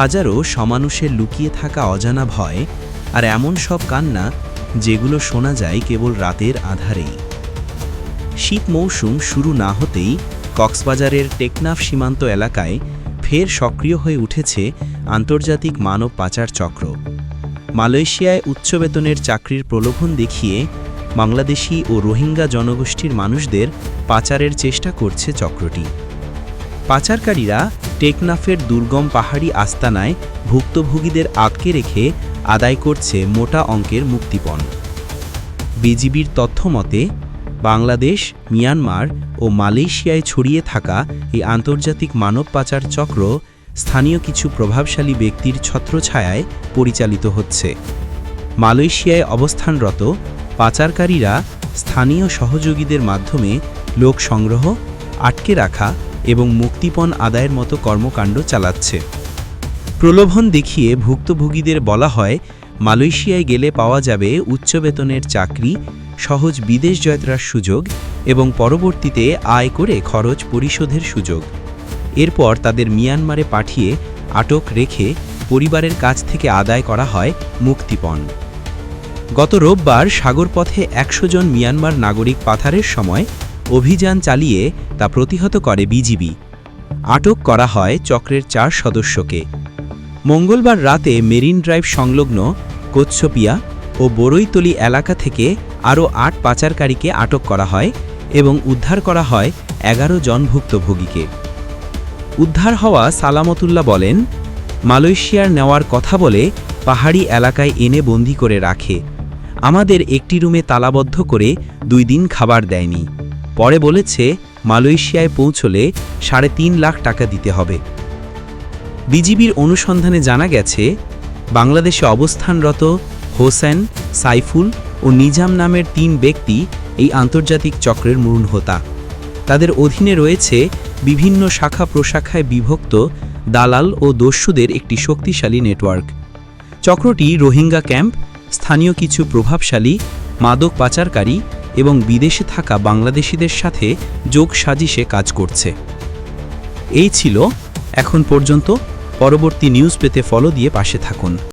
হাজারো সমানুষের লুকিয়ে থাকা অজানা ভয় আর এমন সব কান্না যেগুলো শোনা যায় কেবল রাতের আধারেই। শীত মৌসুম শুরু না হতেই কক্সবাজারের টেকনাফ সীমান্ত এলাকায় ফের সক্রিয় হয়ে উঠেছে আন্তর্জাতিক মানব পাচার চক্র। মালয়েশিয়ায় উচ্চ বেতনের চাকরির প্রলোভন দেখিয়ে বাংলাদেশি ও রোহিঙ্গা জনগোষ্ঠীর মানুষদের পাচারের চেষ্টা করছে চক্রটি। পাচারকারীরা টেকনাফের দুর্গম পাহাড়ি আস্তানায় ভুক্তভোগীদের আটকে রেখে আদায় করছে মোটা অঙ্কের মুক্তিপণ। বিজিবির তথ্য মতে, বাংলাদেশ, মিয়ানমার ও মালয়েশিয়ায় ছড়িয়ে থাকা এই আন্তর্জাতিক মানব পাচার চক্র স্থানীয় কিছু প্রভাবশালী ব্যক্তির ছত্রছায়ায় পরিচালিত হচ্ছে। মালয়েশিয়ায় অবস্থানরত পাচারকারীরা স্থানীয় সহযোগীদের মাধ্যমে লোক সংগ্রহ, আটকে রাখা এবং মুক্তিপণ আদায়ের মতো কর্মকাণ্ড চালাচ্ছে। প্রলোভন দেখিয়ে ভুক্তভোগীদের বলা হয়, মালয়েশিয়ায় গেলে পাওয়া যাবে উচ্চ বেতনের চাকরি, সহজ বিদেশ যাত্রার সুযোগ এবং পরবর্তীতে আয় করে খরচ পরিশোধের সুযোগ। এরপর তাদের মিয়ানমারে পাঠিয়ে আটক রেখে পরিবারের কাছ থেকে আদায় করা হয় মুক্তিপণ। গত রোববার সাগরপথে একশো জন মিয়ানমার নাগরিক পাথারের সময় অভিযান চালিয়ে তা প্রতিহত করে বিজিবি। আটক করা হয় চক্রের চার সদস্যকে। মঙ্গলবার রাতে মেরিন ড্রাইভ সংলগ্ন কোচ্ছপিয়া ও বড়ইতলি এলাকা থেকে আরও আট পাচারকারীকে আটক করা হয় এবং উদ্ধার করা হয় এগারো জন ভুক্তভোগীকে। উদ্ধার হওয়া সালামতুল্লাহ বলেন, মালয়েশিয়ার নেওয়ার কথা বলে পাহাড়ি এলাকায় এনে বন্দি করে রাখে। আমাদের একটি রুমে তালাবদ্ধ করে দুই দিন খাবার দেয়নি। পরে বলেছে, মালয়েশিয়ায় পৌঁছলে সাড়ে তিন লাখ টাকা দিতে হবে। বিজিবির অনুসন্ধানে জানা গেছে, বাংলাদেশে অবস্থানরত হোসেন, সাইফুল ও নিজাম নামের তিন ব্যক্তি এই আন্তর্জাতিক চক্রের মূলহোতা তাদের অধীনে রয়েছে বিভিন্ন শাখা প্রশাখায় বিভক্ত দালাল ও দস্যুদের একটি শক্তিশালী নেটওয়ার্ক। চক্রটি রোহিঙ্গা ক্যাম্প, স্থানীয় কিছু প্রভাবশালী, মাদক পাচারকারী এবং বিদেশে থাকা বাংলাদেশিদের সাথে যোগ সাজিশে কাজ করছে। এই ছিল এখন পর্যন্ত। পরবর্তী নিউজ পেতে ফলো দিয়ে পাশে থাকুন।